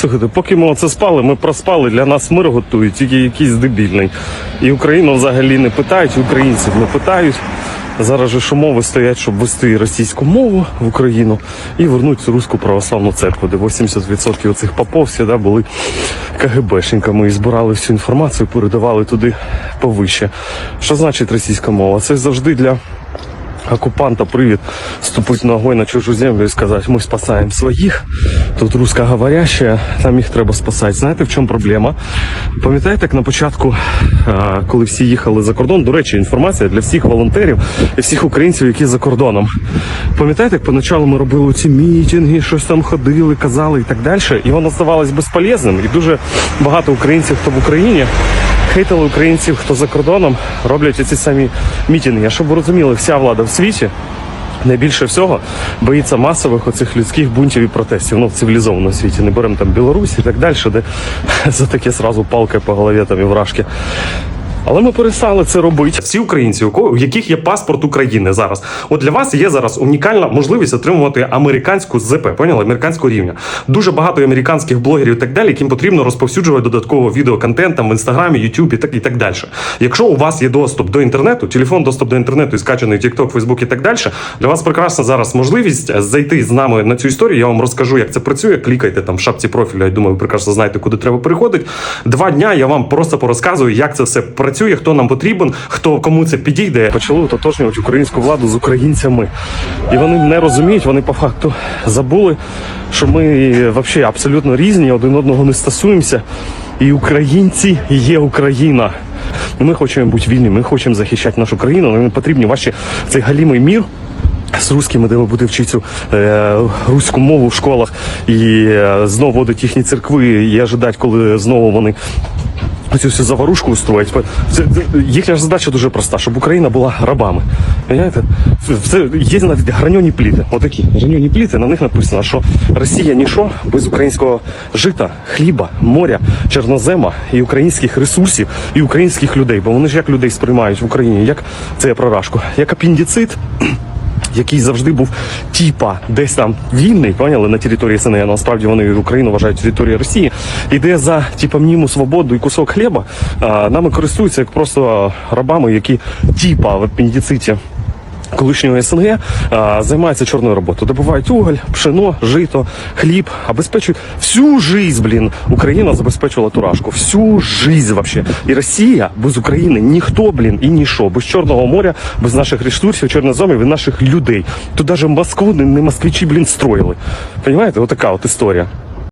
Слухайте, поки ми оце спали, ми проспали, для нас мир готують, тільки якийсь дебільний. І Україну взагалі не питають, українців не питають. Зараз же ж умови стоять, щоб ввести російську мову в Україну і вернути руську православну церкву, де 80% цих попов всегда були КГБшниками і збирали всю інформацію, передавали туди повище. Що значить російська мова? Це завжди для оккупанта привід ступити ногою на чужу землю і сказати, ми спасаємо своїх, тут русскоговоряща, нам їх треба спасати. Знаєте, в чому проблема? Пам'ятаєте, як на початку, коли всі їхали за кордон, до речі, інформація для всіх волонтерів і всіх українців, які за кордоном. Пам'ятаєте, як поначалу ми робили ці мітинги, щось там ходили, казали і так далі, і воно здавалось безполезним. І дуже багато українців, хто в Україні, хейтили українців, хто за кордоном, роблять ці самі мітинги. А щоб ви розуміли, вся влада в світі найбільше всього боїться масових оцих людських бунтів і протестів. Ну, в цивілізованому світі. Не беремо там Білорусь і так далі, де за таке сразу палки по голові там і вражки. Але ми перестали це робити. Всі українці, у яких є паспорт України зараз. От для вас є зараз унікальна можливість отримувати американську ЗП, поняли? Американського рівня. Дуже багато американських блогерів і так далі, яким потрібно розповсюджувати додатково відеоконтент там в інстаграмі, Ютубі так і так далі. Якщо у вас є доступ до інтернету, телефон, доступ до інтернету і скачаний TikTok, Facebook і так далі, для вас прекрасна зараз можливість зайти з нами на цю історію. Я вам розкажу, як це працює. Клікайте там в шапці профіля. Я думаю, ви прекрасно знаєте, куди треба переходити. Два дня я вам просто порозказую, як це все працює, хто нам потрібен, хто кому це підійде. Почали ототожнювати українську владу з українцями, і вони не розуміють. Вони по факту забули, що ми взагалі абсолютно різні, один одного не стосуємося. І українці є Україна. Ми хочемо бути вільними, ми хочемо захищати нашу країну, але не потрібні ваші цей галімий мір. З русскими, де ви будете вчити цю е, руську мову в школах і е, знову водить їхні церкви і ожидати, коли знову вони Оцю всю заварушку устроїть. Це, їхня ж задача дуже проста, щоб Україна була рабами. Понимаєте? Це є навіть граньоні пліти. Отакі граньоні пліти, на них написано, що Росія ніщо без українського жита, хліба, моря, чорнозема і українських ресурсів, і українських людей. Бо вони ж як людей сприймають в Україні, як це я про рашку, як апендицит який завжди був тіпа десь там вільний, поняли, на території СНГ, насправді вони Україну вважають територією Росії, іде за типа мніму свободу і кусок хліба, а, нами користуються як просто рабами, які тіпа в апендициті колишнього СНГ а, займаються чорною роботою. Добувають уголь, пшено, жито, хліб, обезпечують всю жизнь, блін. Україна забезпечувала турашку. Всю жизнь вообще. І Росія без України ніхто, блін, і ніщо. Без Чорного моря, без наших ресурсів, чорноземів і наших людей. Тут навіть Москву не, не москвичі, блін, строїли. Понимаєте, отака от історія.